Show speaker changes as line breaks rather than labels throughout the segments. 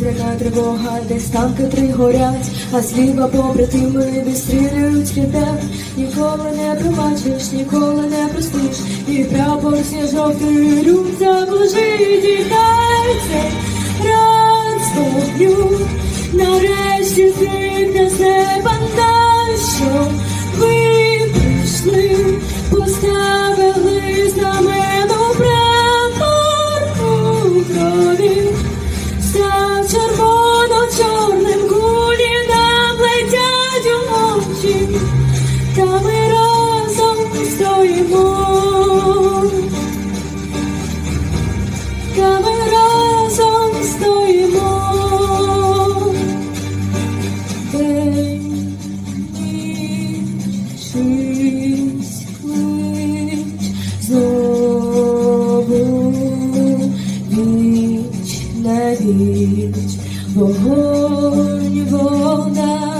Повітряна тривога, десь танки три горять, а зліва побратими відстрілюють ребят. Ніколи не пробачиш, ніколи не простиш, і прапор сніжовий рюкзак лежить, і хай цей вогню нарешті зникне та ми разом стоїмо, та ми разом стоїмо. День, ніч, клич, знову віч, вогонь вода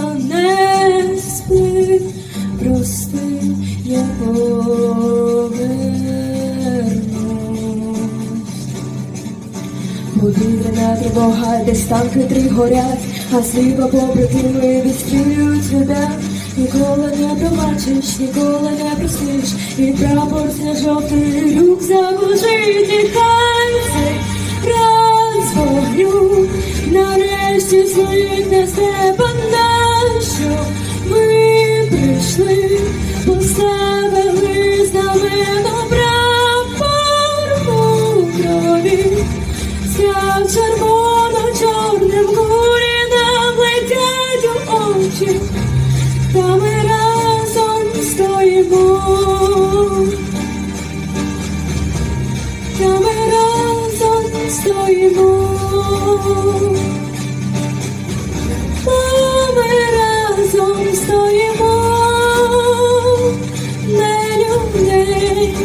Повітряна тривога, десь танки три горять, а зліва побратими відстрілюють ребят. Ніколи не пробачиш, ніколи не простиш, і прапор сня-жовтий люк лежить, і хай цей раз вогню нарешті своїх на тебе Стоїмо, ми разом стоїмо, не людей.